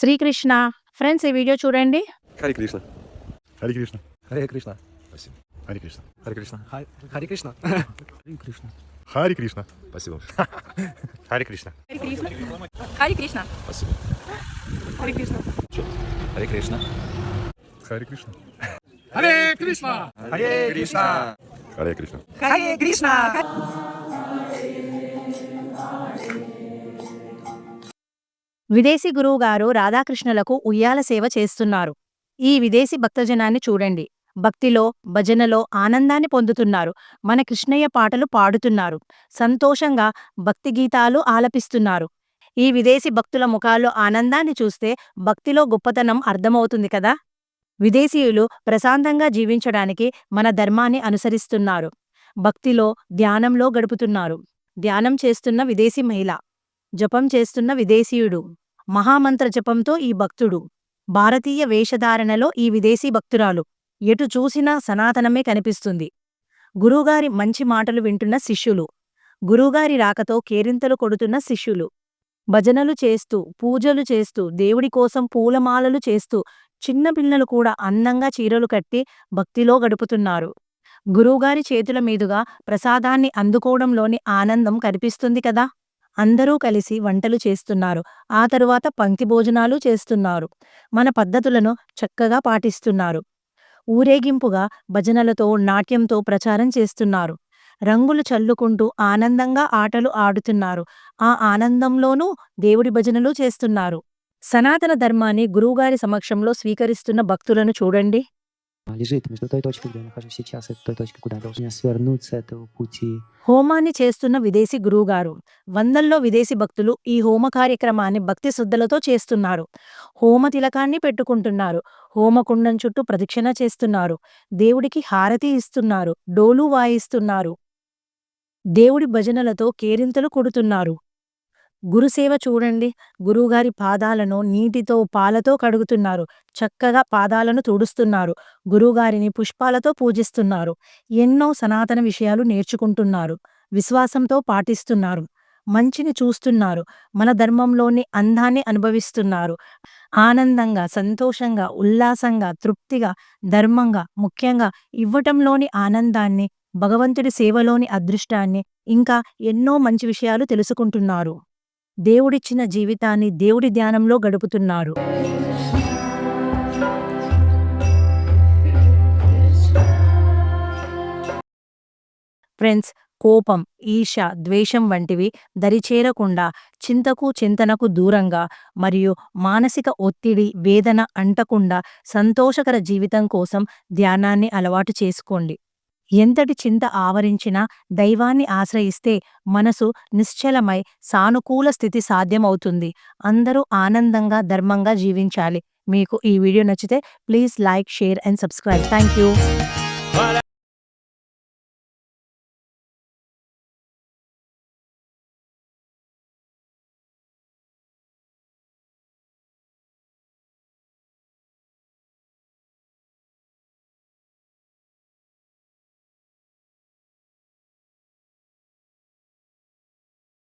Srikrishna friends ఈ video చూడండి Харе Кришна. Харе Кришна. Харе Кришна. Спасибо. Харе Кришна. Харе Кришна. Харе Кришна. Харе Кришна. Харе Кришна. Спасибо. Харе Кришна. Харе Кришна. Спасибо. Харе Кришна. Харе Кришна. Харе Кришна. Харе Кришна. Харе Кришна. Харе Кришна. Харе Кришна. విదేశీ గురువుగారు రాధాకృష్ణులకు ఉయ్యాల సేవ చేస్తున్నారు. ఈ విదేశీ భక్తజనాన్ని చూడండి. భక్తిలో భజనలో ఆనందాన్ని పొందుతున్నారు. మన కృష్ణయ్య పాటలు పాడుతున్నారు. సంతోషంగా భక్తి గీతాలు ఆలపిస్తున్నారు. ఈ విదేశీ భక్తుల ముఖాల్లో ఆనందాన్ని చూస్తే భక్తిలో గొప్పతనం అర్థమవుతుంది కదా? విదేశీయులు ప్రశాంతంగా జీవించడానికి మన ధర్మాన్ని అనుసరిస్తున్నారు. భక్తిలో ధ్యానంలో గడుపుతున్నారు. ధ్యానం చేస్తున్న విదేశీ మహిళ. జపం చేస్తున్న విదేశీయుడు. మహామంత్ర జపంతో ఈ భక్తుడు. భారతీయ వేషధారణలో ఈ విదేశీ భక్తురాలు. ఎటు చూసినా సనాతనమే కనిపిస్తుంది. గురువుగారి మంచి మాటలు వింటున్న శిష్యులు. గురువుగారి రాకతో కేరింతలు కొడుతున్న శిష్యులు. భజనలు చేస్తూ పూజలు చేస్తూ దేవుడి కోసం పూలమాలలు చేస్తూ చిన్నపిల్లలు కూడా అందంగా చీరలు కట్టి భక్తిలో గడుపుతున్నారు. గురువుగారి చేతుల మీదుగా ప్రసాదాన్ని అందుకోవడంలోని ఆనందం కనిపిస్తుంది కదా! అందరూ కలిసి వంటలు చేస్తున్నారు. ఆ తరువాత పంక్తి భోజనాలు చేస్తున్నారు. మన పద్ధతులను చక్కగా పాటిస్తున్నారు. ఊరేగింపుగా భజనలతో నాట్యంతో ప్రచారం చేస్తున్నారు. రంగులు చల్లుకుంటూ ఆనందంగా ఆటలు ఆడుతున్నారు. ఆ ఆనందంలోనూ దేవుడి భజనలు చేస్తున్నారు. సనాతన ధర్మాన్ని గురువుగారి సమక్షంలో స్వీకరిస్తున్న భక్తులను చూడండి. лежит между той точкой, где я нахожусь сейчас, и той точкой, куда я должен свернуть с этого пути. హోమాన్ని చేస్తున్న విదేశీ గురువుగారు వందల్లో విదేశీ భక్తులు ఈ హోమ కార్యక్రమాన్ని భక్తి శ్రద్ధలతో చేస్తున్నారు హోమ తిలకాన్ని పెట్టుకుంటున్నారు హోమకుండం చుట్టూ ప్రదక్షిణ చేస్తున్నారు దేవుడికి హారతి ఇస్తున్నారు డోలు వాయిస్తున్నారు దేవుడి భజనలతో కేరింతలు కొడుతున్నారు గురుసేవ చూడండి. గురువుగారి పాదాలను నీటితో పాలతో కడుగుతున్నారు. చక్కగా పాదాలను తుడుస్తున్నారు. గురువుగారిని పుష్పాలతో పూజిస్తున్నారు. ఎన్నో సనాతన విషయాలు నేర్చుకుంటున్నారు. విశ్వాసంతో పాటిస్తున్నారు. మంచిని చూస్తున్నారు. మన ధర్మంలోని అందాన్ని అనుభవిస్తున్నారు. ఆనందంగా సంతోషంగా ఉల్లాసంగా తృప్తిగా ధర్మంగా ముఖ్యంగా ఇవ్వటంలోని ఆనందాన్ని భగవంతుడి సేవలోని అదృష్టాన్ని ఇంకా ఎన్నో మంచి విషయాలు తెలుసుకుంటున్నారు. దేవుడిచ్చిన జీవితాన్ని దేవుడి ధ్యానంలో గడుపుతున్నారు. ఫ్రెండ్స్ కోపం ఈష ద్వేషం వంటివి దరిచేరకుండా చింతకు చింతనకు దూరంగా మరియు మానసిక ఒత్తిడి వేదన అంటకుండా సంతోషకర జీవితం కోసం ధ్యానాన్ని అలవాటు చేసుకోండి. ఎంతటి చింత ఆవరించినా దైవాన్ని ఆశ్రయిస్తే మనసు నిశ్చలమై సానుకూల స్థితి సాధ్యమవుతుంది. అందరూ ఆనందంగా ధర్మంగా జీవించాలి. మీకు ఈ వీడియో నచ్చితే please like share and subscribe. Thank you